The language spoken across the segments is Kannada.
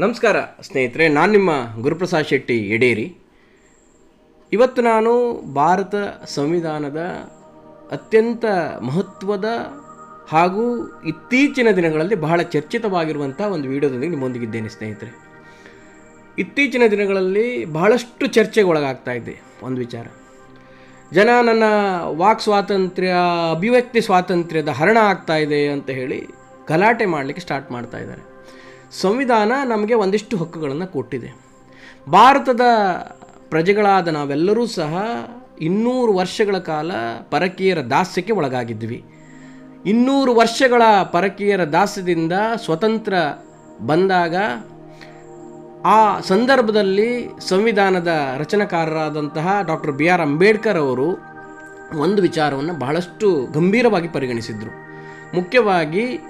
ನಮಸ್ಕಾರ, ಸ್ನೇಹಿತರೆ. ನಾನು ನಿಮ್ಮ ಗುರುಪ್ರಸಾದ್ ಶೆಟ್ಟಿ ಎಡೇರಿ. ಇವತ್ತು ನಾನು ಭಾರತ ಸಂವಿಧಾನದ ಅತ್ಯಂತ ಮಹತ್ವದ ಹಾಗೂ ಇತ್ತೀಚಿನ ದಿನಗಳಲ್ಲಿ ಬಹಳ ಚರ್ಚಿತವಾಗಿರುವಂಥ ಒಂದು ವಿಡಿಯೋದೊಂದಿಗೆ ನಿಮ್ಮೊಂದಿಗಿದ್ದೇನೆ, ಸ್ನೇಹಿತರೆ. ಇತ್ತೀಚಿನ ದಿನಗಳಲ್ಲಿ ಬಹಳಷ್ಟು ಚರ್ಚೆಗೆ ಒಳಗಾಗ್ತಾ ಇದೆ. ಒಂದು ವಿಚಾರ. ಜನ ನನ್ನ ವಾಕ್ ಸ್ವಾತಂತ್ರ್ಯ, ಅಭಿವ್ಯಕ್ತಿ ಸ್ವಾತಂತ್ರ್ಯದ ಹರಣ ಆಗ್ತಾ ಇದೆ ಅಂತ ಹೇಳಿ ಗಲಾಟೆ ಮಾಡಲಿಕ್ಕೆ ಸ್ಟಾರ್ಟ್ ಮಾಡ್ತಾ ಇದ್ದಾರೆ. ಸಂವಿಧಾನ ನಮಗೆ ಒಂದಿಷ್ಟು ಹಕ್ಕುಗಳನ್ನು ಕೊಟ್ಟಿದೆ. ಭಾರತದ ಪ್ರಜೆಗಳಾದ ನಾವೆಲ್ಲರೂ ಸಹ ಇನ್ನೂರು ವರ್ಷಗಳ ಕಾಲ ಪರಕೀಯರ ದಾಸ್ಯಕ್ಕೆ ಒಳಗಾಗಿದ್ವಿ. ಇನ್ನೂರು ವರ್ಷಗಳ ಪರಕೀಯರ ದಾಸ್ಯದಿಂದ ಸ್ವತಂತ್ರ ಬಂದಾಗ ಆ ಸಂದರ್ಭದಲ್ಲಿ ಸಂವಿಧಾನದ ರಚನಾಕಾರರಾದಂತಹ ಡಾಕ್ಟರ್ ಬಿ ಆರ್ ಅಂಬೇಡ್ಕರ್ ಅವರು ಒಂದು ವಿಚಾರವನ್ನು ಬಹಳಷ್ಟು ಗಂಭೀರವಾಗಿ ಪರಿಗಣಿಸಿದರು. ಮುಖ್ಯವಾಗಿ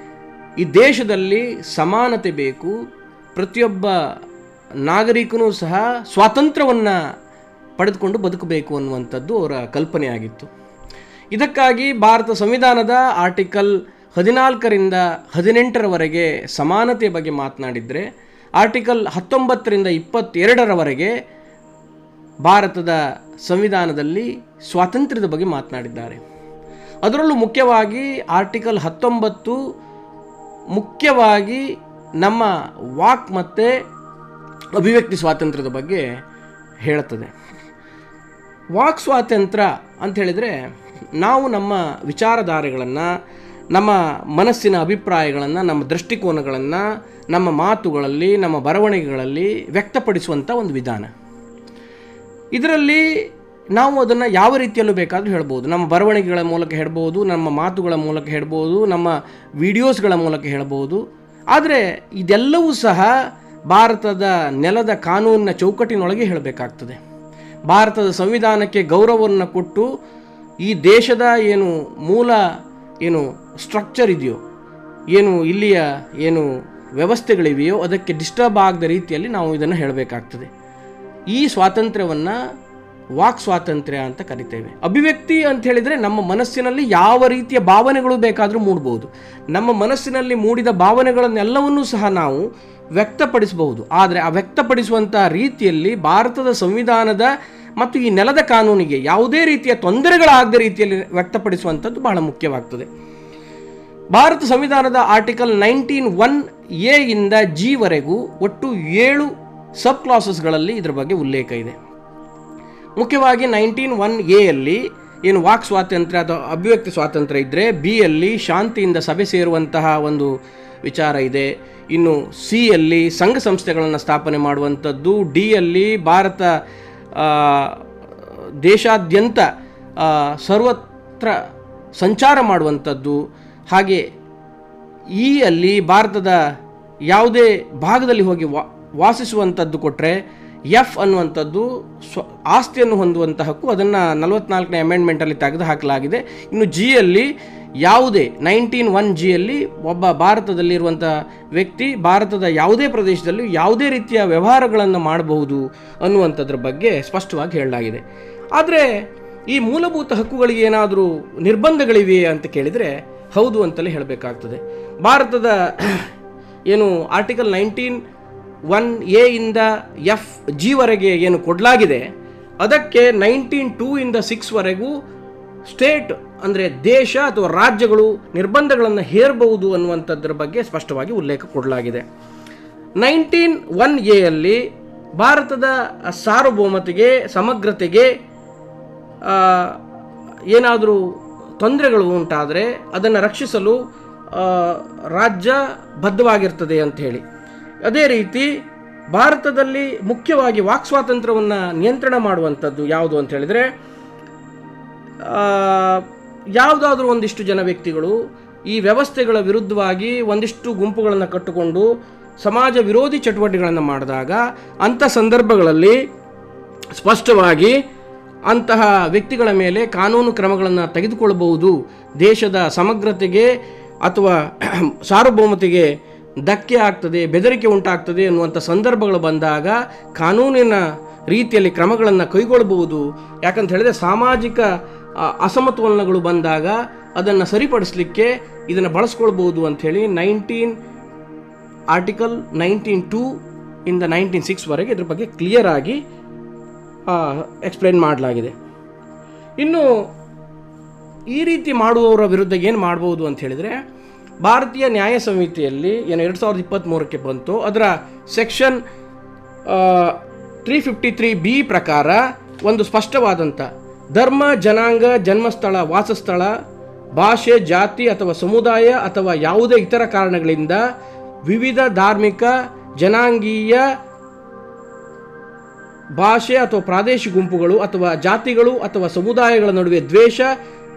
ಈ ದೇಶದಲ್ಲಿ ಸಮಾನತೆ ಬೇಕು. ಪ್ರತಿಯೊಬ್ಬ ನಾಗರಿಕನೂ ಸಹ ಸ್ವಾತಂತ್ರ್ಯವನ್ನು ಪಡೆದುಕೊಂಡು ಬದುಕಬೇಕು ಅನ್ನುವಂಥದ್ದು ಅವರ ಕಲ್ಪನೆಯಾಗಿತ್ತು. ಇದಕ್ಕಾಗಿ ಭಾರತ ಸಂವಿಧಾನದ ಆರ್ಟಿಕಲ್ ಹದಿನಾಲ್ಕರಿಂದ ಹದಿನೆಂಟರವರೆಗೆ ಸಮಾನತೆಯ ಬಗ್ಗೆ ಮಾತನಾಡಿದರೆ, ಆರ್ಟಿಕಲ್ ಹತ್ತೊಂಬತ್ತರಿಂದ ಇಪ್ಪತ್ತೆರಡರವರೆಗೆ ಭಾರತದ ಸಂವಿಧಾನದಲ್ಲಿ ಸ್ವಾತಂತ್ರ್ಯದ ಬಗ್ಗೆ ಮಾತನಾಡಿದ್ದಾರೆ. ಅದರಲ್ಲೂ ಮುಖ್ಯವಾಗಿ ಆರ್ಟಿಕಲ್ ಹತ್ತೊಂಬತ್ತು ಮುಖ್ಯವಾಗಿ ನಮ್ಮ ವಾಕ್ ಮತ್ತು ಅಭಿವ್ಯಕ್ತಿ ಸ್ವಾತಂತ್ರ್ಯದ ಬಗ್ಗೆ ಹೇಳುತ್ತದೆ. ವಾಕ್ ಸ್ವಾತಂತ್ರ್ಯ ಅಂತ ಹೇಳಿದರೆ ನಾವು ನಮ್ಮ ವಿಚಾರಧಾರೆಗಳನ್ನು, ನಮ್ಮ ಮನಸ್ಸಿನ ಅಭಿಪ್ರಾಯಗಳನ್ನು, ನಮ್ಮ ದೃಷ್ಟಿಕೋನಗಳನ್ನು, ನಮ್ಮ ಮಾತುಗಳಲ್ಲಿ, ನಮ್ಮ ಬರವಣಿಗೆಗಳಲ್ಲಿ ವ್ಯಕ್ತಪಡಿಸುವಂಥ ಒಂದು ವಿಧಾನ. ಇದರಲ್ಲಿ ನಾವು ಅದನ್ನು ಯಾವ ರೀತಿಯಲ್ಲೂ ಬೇಕಾದರೂ ಹೇಳ್ಬೋದು. ನಮ್ಮ ಬರವಣಿಗೆಗಳ ಮೂಲಕ ಹೇಳ್ಬೋದು, ನಮ್ಮ ಮಾತುಗಳ ಮೂಲಕ ಹೇಳ್ಬೋದು, ನಮ್ಮ ವಿಡಿಯೋಸ್ಗಳ ಮೂಲಕ ಹೇಳ್ಬೋದು. ಆದರೆ ಇದೆಲ್ಲವೂ ಸಹ ಭಾರತದ ನೆಲದ ಕಾನೂನಿನ ಚೌಕಟ್ಟಿನೊಳಗೆ ಹೇಳಬೇಕಾಗ್ತದೆ. ಭಾರತದ ಸಂವಿಧಾನಕ್ಕೆ ಗೌರವವನ್ನು ಕೊಟ್ಟು ಈ ದೇಶದ ಏನು ಮೂಲ ಏನು ಸ್ಟ್ರಕ್ಚರ್ ಇದೆಯೋ, ಏನು ಇಲ್ಲಿಯ ಏನು ವ್ಯವಸ್ಥೆಗಳಿವೆಯೋ ಅದಕ್ಕೆ ಡಿಸ್ಟರ್ಬ್ ಆಗದ ರೀತಿಯಲ್ಲಿ ನಾವು ಇದನ್ನು ಹೇಳಬೇಕಾಗ್ತದೆ. ಈ ಸ್ವಾತಂತ್ರ್ಯವನ್ನು ವಾಕ್ ಸ್ವಾತಂತ್ರ್ಯ ಅಂತ ಕರಿತೇವೆ. ಅಭಿವ್ಯಕ್ತಿ ಅಂತ ಹೇಳಿದ್ರೆ ನಮ್ಮ ಮನಸ್ಸಿನಲ್ಲಿ ಯಾವ ರೀತಿಯ ಭಾವನೆಗಳು ಬೇಕಾದರೂ ಮೂಡಬಹುದು ನಮ್ಮ ಮನಸ್ಸಿನಲ್ಲಿ ಮೂಡಿದ ಭಾವನೆಗಳನ್ನೆಲ್ಲವನ್ನೂ ಸಹ ನಾವು ವ್ಯಕ್ತಪಡಿಸಬಹುದು. ಆದರೆ ಆ ವ್ಯಕ್ತಪಡಿಸುವಂಥ ರೀತಿಯಲ್ಲಿ ಭಾರತದ ಸಂವಿಧಾನದ ಮತ್ತು ಈ ನೆಲದ ಕಾನೂನಿಗೆ ಯಾವುದೇ ರೀತಿಯ ತೊಂದರೆಗಳಾಗದ ರೀತಿಯಲ್ಲಿ ವ್ಯಕ್ತಪಡಿಸುವಂಥದ್ದು ಬಹಳ ಮುಖ್ಯವಾಗ್ತದೆ. ಭಾರತ ಸಂವಿಧಾನದ ಆರ್ಟಿಕಲ್ ನೈನ್ಟೀನ್ ಒನ್ ಎ ಇಂದ ಜಿವರೆಗೂ ಒಟ್ಟು ಏಳು ಸಬ್ ಕ್ಲಾಸಸ್ಗಳಲ್ಲಿ ಇದರ ಬಗ್ಗೆ ಉಲ್ಲೇಖ ಇದೆ. ಮುಖ್ಯವಾಗಿ ನೈನ್ಟೀನ್ ಒನ್ ಎಯಲ್ಲಿ ಏನು ವಾಕ್ ಸ್ವಾತಂತ್ರ್ಯ ಅಥವಾ ಅಭಿವ್ಯಕ್ತಿ ಸ್ವಾತಂತ್ರ್ಯ ಇದ್ದರೆ ಬಿ ಅಲ್ಲಿ ಶಾಂತಿಯಿಂದ ಸಭೆ ಸೇರುವಂತಹ ಒಂದು ವಿಚಾರ ಇದೆ. ಇನ್ನು ಸಿ ಅಲ್ಲಿ ಸಂಘ ಸಂಸ್ಥೆಗಳನ್ನು ಸ್ಥಾಪನೆ ಮಾಡುವಂಥದ್ದು, ಡಿ ಅಲ್ಲಿ ಭಾರತ ದೇಶಾದ್ಯಂತ ಸರ್ವತ್ರ ಸಂಚಾರ ಮಾಡುವಂಥದ್ದು. ಹಾಗೆ ಈ ಅಲ್ಲಿ ಭಾರತದ ಯಾವುದೇ ಭಾಗದಲ್ಲಿ ಹೋಗಿ ವಾ, ವಾಸಿಸುವಂಥದ್ದು ಕೊಟ್ಟರೆ ಎಫ್ ಅನ್ನುವಂಥದ್ದು ಸ್ವ ಆಸ್ತಿಯನ್ನು ಹೊಂದುವಂಥ ಹಕ್ಕು ಅದನ್ನು ನಲವತ್ನಾಲ್ಕನೇ ಅಮೆಂಡ್ಮೆಂಟಲ್ಲಿ ತೆಗೆದು ಹಾಕಲಾಗಿದೆ ಇನ್ನು ಜಿಯಲ್ಲಿ ಯಾವುದೇ ನೈನ್ಟೀನ್ ಒನ್ ಜಿಯಲ್ಲಿ ಒಬ್ಬ ಭಾರತದಲ್ಲಿರುವಂಥ ವ್ಯಕ್ತಿ ಭಾರತದ ಯಾವುದೇ ಪ್ರದೇಶದಲ್ಲಿ ಯಾವುದೇ ರೀತಿಯ ವ್ಯವಹಾರಗಳನ್ನು ಮಾಡಬಹುದು ಅನ್ನುವಂಥದ್ರ ಬಗ್ಗೆ ಸ್ಪಷ್ಟವಾಗಿ ಹೇಳಲಾಗಿದೆ. ಆದರೆ ಈ ಮೂಲಭೂತ ಹಕ್ಕುಗಳಿಗೆ ಏನಾದರೂ ನಿರ್ಬಂಧಗಳಿವೆಯೇ ಅಂತ ಕೇಳಿದರೆ ಹೌದು ಅಂತಲೇ ಹೇಳಬೇಕಾಗ್ತದೆ. ಭಾರತದ ಏನು ಆರ್ಟಿಕಲ್ ನೈನ್ಟೀನ್ ಒನ್ ಎ ಇಂದ ಎಫ್ ಜಿವರೆಗೆ ಏನು ಕೊಡಲಾಗಿದೆ, ಅದಕ್ಕೆ ನೈನ್ಟೀನ್ ಟೂ ಇಂದ ಸಿಕ್ಸ್ವರೆಗೂ ಸ್ಟೇಟ್ ಅಂದರೆ ದೇಶ ಅಥವಾ ರಾಜ್ಯಗಳು ನಿರ್ಬಂಧಗಳನ್ನು ಹೇರಬಹುದು ಅನ್ನುವಂಥದ್ರ ಬಗ್ಗೆ ಸ್ಪಷ್ಟವಾಗಿ ಉಲ್ಲೇಖ ಕೊಡಲಾಗಿದೆ. ನೈನ್ಟೀನ್ ಒನ್ ಎಯಲ್ಲಿ ಭಾರತದ ಸಾರ್ವಭೌಮತೆಗೆ, ಸಮಗ್ರತೆಗೆ ಏನಾದರೂ ತೊಂದರೆಗಳು ಉಂಟಾದರೆ ಅದನ್ನು ರಕ್ಷಿಸಲು ರಾಜ್ಯ ಬದ್ಧವಾಗಿರ್ತದೆ ಅಂತ ಅದೇ ರೀತಿ ಭಾರತದಲ್ಲಿ ಮುಖ್ಯವಾಗಿ ವಾಕ್ ಸ್ವಾತಂತ್ರ್ಯವನ್ನು ನಿಯಂತ್ರಣ ಮಾಡುವಂಥದ್ದು ಯಾವುದು ಅಂತ ಹೇಳಿದರೆ ಯಾವುದಾದ್ರೂ ಒಂದಿಷ್ಟು ಜನ ವ್ಯಕ್ತಿಗಳು ಈ ವ್ಯವಸ್ಥೆಗಳ ವಿರುದ್ಧವಾಗಿ ಒಂದಿಷ್ಟು ಗುಂಪುಗಳನ್ನು ಕಟ್ಟಿಕೊಂಡು ಸಮಾಜ ವಿರೋಧಿ ಚಟುವಟಿಕೆಗಳನ್ನು ಮಾಡಿದಾಗ ಅಂಥ ಸಂದರ್ಭಗಳಲ್ಲಿ ಸ್ಪಷ್ಟವಾಗಿ ಅಂತಹ ವ್ಯಕ್ತಿಗಳ ಮೇಲೆ ಕಾನೂನು ಕ್ರಮಗಳನ್ನು ತೆಗೆದುಕೊಳ್ಳಬಹುದು ದೇಶದ ಸಮಗ್ರತೆಗೆ ಅಥವಾ ಸಾರ್ವಭೌಮತೆಗೆ ಧಕ್ಕೆ ಆಗ್ತದೆ, ಬೆದರಿಕೆ ಉಂಟಾಗ್ತದೆ ಅನ್ನುವಂಥ ಸಂದರ್ಭಗಳು ಬಂದಾಗ ಕಾನೂನಿನ ರೀತಿಯಲ್ಲಿ ಕ್ರಮಗಳನ್ನು ಕೈಗೊಳ್ಳಬಹುದು ಯಾಕಂತ ಹೇಳಿದ್ರೆ ಸಾಮಾಜಿಕ ಅಸಮತೋಲನಗಳು ಬಂದಾಗ ಅದನ್ನು ಸರಿಪಡಿಸಲಿಕ್ಕೆ ಇದನ್ನು ಬಳಸ್ಕೊಳ್ಬೋದು ಅಂಥೇಳಿ ನೈನ್ಟೀನ್ ಆರ್ಟಿಕಲ್ ನೈನ್ಟೀನ್ ಟೂ ಇಂದ ನೈನ್ಟೀನ್ ಸಿಕ್ಸ್ವರೆಗೆ ಇದ್ರ ಬಗ್ಗೆ ಕ್ಲಿಯರ್ ಆಗಿ ಎಕ್ಸ್ಪ್ಲೈನ್ ಮಾಡಲಾಗಿದೆ. ಇನ್ನು ಈ ರೀತಿ ಮಾಡುವವರ ವಿರುದ್ಧ ಏನು ಮಾಡ್ಬೋದು ಅಂತ ಹೇಳಿದರೆ ಭಾರತೀಯ ನ್ಯಾಯ ಸಮಿತಿಯಲ್ಲಿ ಏನು ಎರಡು ಸಾವಿರದ ಇಪ್ಪತ್ತ್ಮೂರಕ್ಕೆ ಬಂತು. ಅದರ section three fifty three B ಪ್ರಕಾರ ಒಂದು ಸ್ಪಷ್ಟವಾದಂಥ ಧರ್ಮ, ಜನಾಂಗ, ಜನ್ಮಸ್ಥಳ, ವಾಸಸ್ಥಳ, ಭಾಷೆ, ಜಾತಿ ಅಥವಾ ಸಮುದಾಯ ಅಥವಾ ಯಾವುದೇ ಇತರ ಕಾರಣಗಳಿಂದ ವಿವಿಧ ಧಾರ್ಮಿಕ, ಜನಾಂಗೀಯ ಭಾಷೆ ಅಥವಾ ಪ್ರಾದೇಶಿಕ ಗುಂಪುಗಳು ಅಥವಾ ಜಾತಿಗಳು ಅಥವಾ ಸಮುದಾಯಗಳ ನಡುವೆ ದ್ವೇಷ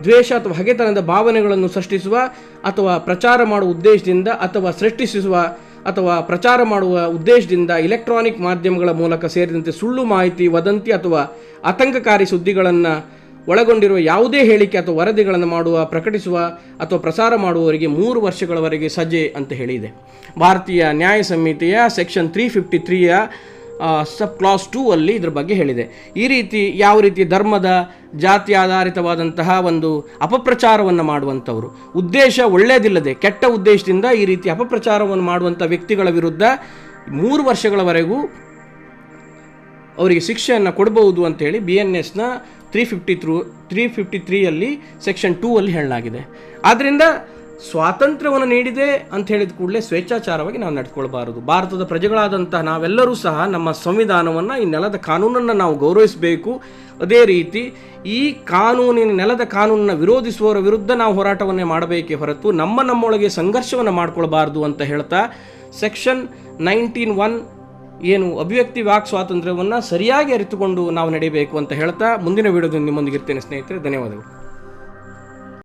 ದ್ವೇಷ ಅಥವಾ ಹಗೆತನದ ಭಾವನೆಗಳನ್ನು ಸೃಷ್ಟಿಸುವ ಅಥವಾ ಪ್ರಚಾರ ಮಾಡುವ ಉದ್ದೇಶದಿಂದ ಅಥವಾ ಸೃಷ್ಟಿಸುವ ಅಥವಾ ಪ್ರಚಾರ ಮಾಡುವ ಉದ್ದೇಶದಿಂದ ಇಲೆಕ್ಟ್ರಾನಿಕ್ ಮಾಧ್ಯಮಗಳ ಮೂಲಕ ಸೇರಿದಂತೆ ಸುಳ್ಳು ಮಾಹಿತಿ, ವದಂತಿ ಅಥವಾ ಆತಂಕಕಾರಿ ಸುದ್ದಿಗಳನ್ನು ಒಳಗೊಂಡಿರುವ ಯಾವುದೇ ಹೇಳಿಕೆ ಅಥವಾ ವರದಿಗಳನ್ನು ಮಾಡುವ, ಪ್ರಕಟಿಸುವ ಅಥವಾ ಪ್ರಸಾರ ಮಾಡುವವರಿಗೆ ಮೂರು ವರ್ಷಗಳವರೆಗೆ ಸಜೆ ಅಂತ ಹೇಳಿದೆ. ಭಾರತೀಯ ನ್ಯಾಯ ಸಂಹಿತೆಯ ಸೆಕ್ಷನ್ ತ್ರೀ ಫಿಫ್ಟಿ ತ್ರೀಯ ಸಬ್ ಕ್ಲಾಸ್ ಟೂ ಅಲ್ಲಿ ಇದ್ರ ಬಗ್ಗೆ ಹೇಳಿದೆ. ಈ ರೀತಿ ಯಾವ ರೀತಿ ಧರ್ಮದ ಜಾತಿ ಆಧಾರಿತವಾದಂತಹ ಒಂದು ಅಪಪ್ರಚಾರವನ್ನು ಮಾಡುವಂಥವರು. ಉದ್ದೇಶ ಒಳ್ಳೆಯದಿಲ್ಲದೆ ಕೆಟ್ಟ ಉದ್ದೇಶದಿಂದ ಈ ರೀತಿ ಅಪಪ್ರಚಾರವನ್ನು ಮಾಡುವಂಥ ವ್ಯಕ್ತಿಗಳ ವಿರುದ್ಧ ಮೂರು ವರ್ಷಗಳವರೆಗೂ ಅವರಿಗೆ ಶಿಕ್ಷೆಯನ್ನು ಕೊಡಬಹುದು ಅಂತೇಳಿ ಬಿ ಎನ್ ಎಸ್ನ three fifty through three fifty ತ್ರೀಯಲ್ಲಿ section two ಅಲ್ಲಿ ಹೇಳಲಾಗಿದೆ. ಆದ್ದರಿಂದ ಸ್ವಾತಂತ್ರ್ಯವನ್ನು ನೀಡಿದೆ ಅಂತ ಹೇಳಿದ ಕೂಡಲೇ ಸ್ವೇಚ್ಛಾಚಾರವಾಗಿ ನಾವು ನಡ್ಕೊಳ್ಬಾರದು. ಭಾರತದ ಪ್ರಜೆಗಳಾದಂತಹ ನಾವೆಲ್ಲರೂ ಸಹ ನಮ್ಮ ಸಂವಿಧಾನವನ್ನು ಈ ನೆಲದ ಕಾನೂನನ್ನು ನಾವು ಗೌರವಿಸಬೇಕು. ಅದೇ ರೀತಿ ಈ ಕಾನೂನಿನ ನೆಲದ ಕಾನೂನನ್ನು ವಿರೋಧಿಸುವವರ ವಿರುದ್ಧ ನಾವು ಹೋರಾಟವನ್ನೇ ಮಾಡಬೇಕೇ ಹೊರತು ನಮ್ಮ ನಮ್ಮೊಳಗೆ ಸಂಘರ್ಷವನ್ನು ಮಾಡ್ಕೊಳ್ಬಾರ್ದು ಅಂತ ಹೇಳ್ತಾ ಸೆಕ್ಷನ್ ನೈನ್ಟೀನ್ ಒನ್ ಏನು ಅಭಿವ್ಯಕ್ತಿ ವಾಕ್ ಸ್ವಾತಂತ್ರ್ಯವನ್ನು ಸರಿಯಾಗಿ ಅರಿತುಕೊಂಡು ನಾವು ನಡೆಯಬೇಕು ಅಂತ ಹೇಳ್ತಾ ಮುಂದಿನ ವಿಡಿಯೋದಲ್ಲಿ ನಿಮ್ಮೊಂದಿಗೆ ಇರ್ತೇನೆ ಸ್ನೇಹಿತರೆ, ಧನ್ಯವಾದಗಳು.